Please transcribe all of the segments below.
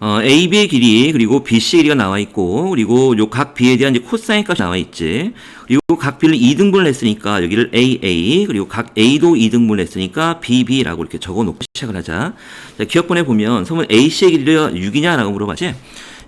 어, AB의 길이 그리고 BC의 길이가 나와 있고 그리고 요 각 B에 대한 이제 코사인 값이 나와 있지. 그리고 각 B를 2등분을 했으니까 여기를 AA 그리고 각 A도 2등분을 했으니까 BB라고 이렇게 적어 놓고 시작을 하자. 자, 기억본에 보면 선분 AC의 길이가 6이냐라고 물어봤지.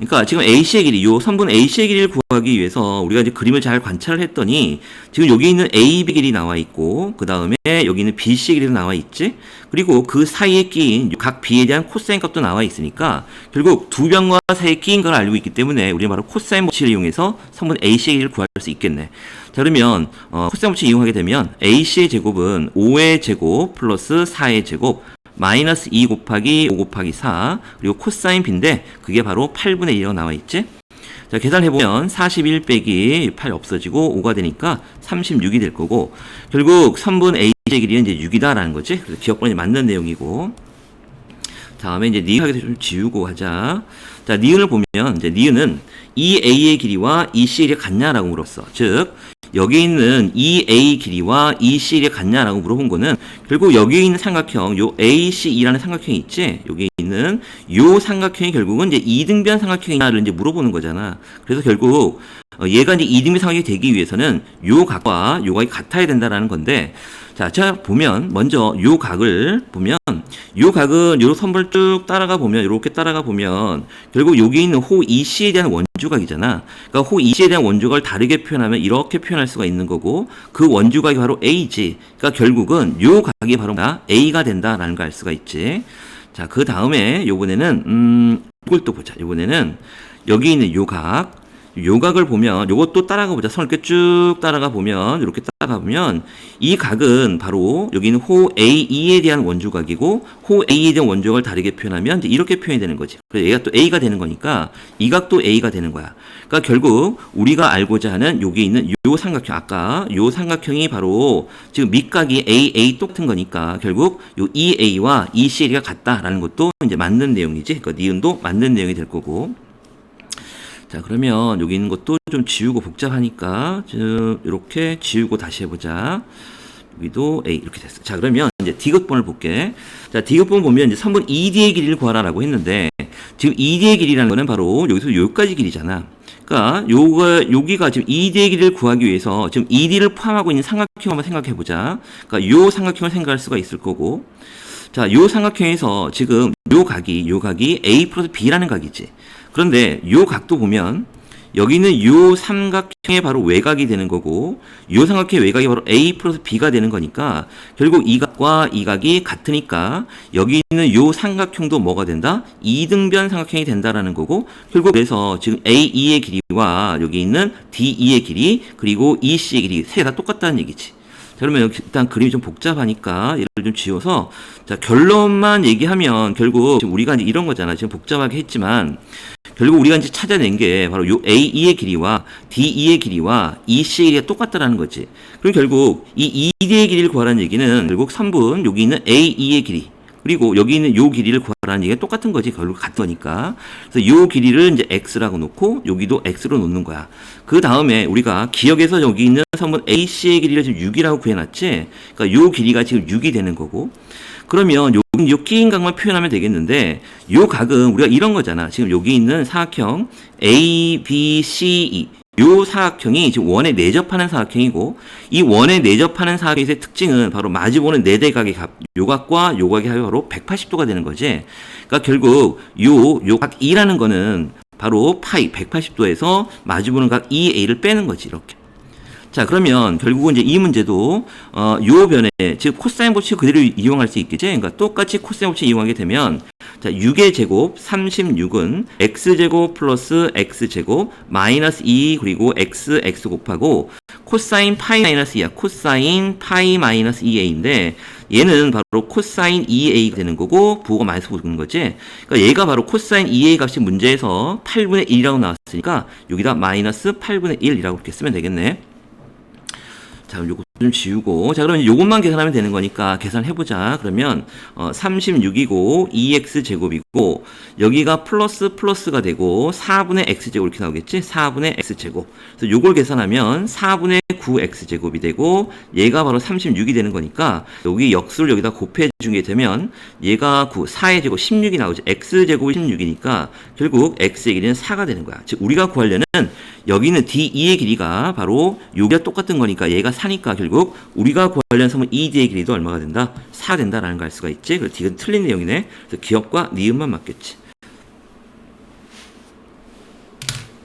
그러니까 지금 AC의 길이, 요 선분 AC의 길이를 구하기 위해서 우리가 이제 그림을 잘 관찰을 했더니 지금 여기 있는 AB 길이 나와 있고 그 다음에 여기 있는 BC 길이도 나와 있지. 그리고 그 사이에 끼인 각 B에 대한 코사인 값도 나와 있으니까 결국 두 변과 사이에 끼인 걸 알고 있기 때문에 우리는 바로 코사인 법칙을 이용해서 선분 AC의 길이를 구할 수 있겠네. 자 그러면 어, 코사인 법칙 이용하게 되면 AC의 제곱은 5의 제곱 플러스 4의 제곱 마이너스 2 곱하기 5 곱하기 4 그리고 코사인 B인데 그게 바로 8분의 1이라고 나와 있지? 자 계산해보면 41 빼기 8 없어지고 5가 되니까 36이 될 거고 결국 3분 A의 길이는 이제 6이다 라는 거지? 그래서 기억번이 맞는 내용이고. 다음에 이제 니은하게 좀 지우고 하자. 자 니은을 보면 이제 니은은 2A의 길이와 2C의 길이가 같냐라고 물었어. 즉 여기 있는 이 A 길이와 이 C가 같냐라고 물어본 거는 결국 여기 있는 삼각형 요 ACE라는 삼각형이 있지 여기 있는 요 삼각형이 결국은 이제 이등변 삼각형이냐를 이제 물어보는 거잖아. 그래서 결국 어, 얘가 이제 이등변 삼각형이 되기 위해서는 요 각과 요 각이 같아야 된다라는 건데 자, 자 보면 먼저 요 각을 보면 요 각은 요 선을 쭉 따라가 보면 이렇게 따라가 보면 결국 여기 있는 호 EC에 대한 원 주각이잖아. 그러니까 호 EC에 대한 원주각을 다르게 표현하면 이렇게 표현할 수가 있는 거고 그 원주각이 바로 A지. 그러니까 결국은 요 각이 바로 나 A가 된다라는 걸 알 수가 있지. 자, 그 다음에 요번에는 음 이걸 또 보자. 요번에는 여기 있는 요 각, 요각을 보면 요것도 따라가 보자. 선을 이렇게 쭉 따라가 보면 이렇게 가 보면 이 각은 바로 여기는 호 AE에 대한 원주각이고 호 A에 대한 원주각을 다르게 표현하면 이렇게 표현이 되는 거지. 그래서 얘가 또 A가 되는 거니까 이 각도 A가 되는 거야. 그러니까 결국 우리가 알고자 하는 여기 있는 요 삼각형 아까 요 삼각형이 바로 지금 밑각이 AA 똑같은 거니까 결국 요 EA와 ECL가 같다라는 것도 이제 맞는 내용이지. 그러니까 니은도 맞는 내용이 될 거고. 자 그러면 여기 있는 것도 좀 지우고 복잡하니까 좀 이렇게 지우고 다시 해보자. 여기도 A 이렇게 됐어. 자 그러면 이제 디귿번을 볼게. 자 디귿번 보면 이제 3번 ED의 길이를 구하라라고 했는데 지금 ED의 길이라는 거는 바로 여기서 여기까지 길이잖아. 그러니까 요거 여기가 지금 ED의 길이를 구하기 위해서 지금 ED를 포함하고 있는 삼각형 한번 생각해 보자. 그러니까 요 삼각형을 생각할 수가 있을 거고. 자, 요 삼각형에서 지금 요 각이 요 각이 A 플러스 B라는 각이지. 그런데 요 각도 보면 여기는 요 삼각형의 바로 외곽이 되는 거고 요 삼각형의 외곽이 바로 A 플러스 B가 되는 거니까 결국 이 각과 이 각이 같으니까 여기 있는 요 삼각형도 뭐가 된다? 이등변 삼각형이 된다라는 거고 결국 그래서 지금 AE의 길이와 여기 있는 DE의 길이 그리고 EC의 길이 세 개 다 똑같다는 얘기지. 자, 그러면 일단 그림이 좀 복잡하니까 얘를 좀 지워서 자 결론만 얘기하면 결국 우리가 이제 이런 거잖아. 지금 복잡하게 했지만 결국 우리가 이제 찾아낸 게 바로 요 AE의 길이와 DE의 길이와 EC의 길이가 똑같다라는 거지. 그럼 결국 이 ED의 길이를 구하라는 얘기는 결국 3분 여기 있는 AE의 길이 그리고 여기 있는 요 길이를 구하라는 얘기가 똑같은 거지. 결국 같으니까. 그래서 요 길이를 이제 x라고 놓고 여기도 x로 놓는 거야. 그 다음에 우리가 기억에서 여기 있는 선분 AC의 길이를 지금 6이라고 구해놨지. 그러니까 요 길이가 지금 6이 되는 거고. 그러면 요, 요 끼인 각만 표현하면 되겠는데 요 각은 우리가 이런 거잖아. 지금 여기 있는 사각형 A, B, C, E 요 사각형이 지금 원에 내접하는 사각형이고 이 원에 내접하는 사각형의 특징은 바로 마주보는 네 대각의 값, 요각과 요각의 합이 바로 180도가 되는 거지. 그러니까 결국 요 요각 2라는 거는 바로 파이 180도에서 마주보는 각 EA를 빼는 거지 이렇게. 자 그러면 결국은 이제 이 문제도 어, 요 변에 즉 코사인 법칙 그대로 이용할 수 있겠지. 그러니까 똑같이 코사인 법칙 이용하게 되면 자 6의 제곱 36은 x제곱 플러스 x제곱 마이너스 2 그리고 x x 곱하고 코사인 파이 마이너스 2야. 코사인 파이 마이너스 2a인데 얘는 바로 코사인 2a가 되는 거고 부호가 마이너스 보는 거지. 그러니까 얘가 바로 코사인 2a 값이 문제에서 8분의 1이라고 나왔으니까 여기다 마이너스 8분의 1이라고 이렇게 쓰면 되겠네. 자, 그럼 요거 좀 지우고. 자, 그러면 요것만 계산하면 되는 거니까 계산해보자. 그러면, 어, 36이고, 2x 제곱이고, 여기가 플러스 플러스가 되고, 4분의 x 제곱 이렇게 나오겠지? 4분의 x 제곱. 그래서 요걸 계산하면 4분의 9x 제곱이 되고, 얘가 바로 36이 되는 거니까, 여기 역수를 여기다 곱해주게 게 되면, 얘가 9, 4의 제곱 16이 나오지. x 제곱이 16이니까, 결국 x의 길이는 4가 되는 거야. 즉, 우리가 구하려는 여기는 d2의 길이가 바로 여기가 똑같은 거니까 얘가 4니까 결국 우리가 구하려는 섬은 2d의 길이도 얼마가 된다? 4 된다라는 걸 알 수가 있지. 그래서 d는 틀린 내용이네. 그래서 기억과 니은만 맞겠지.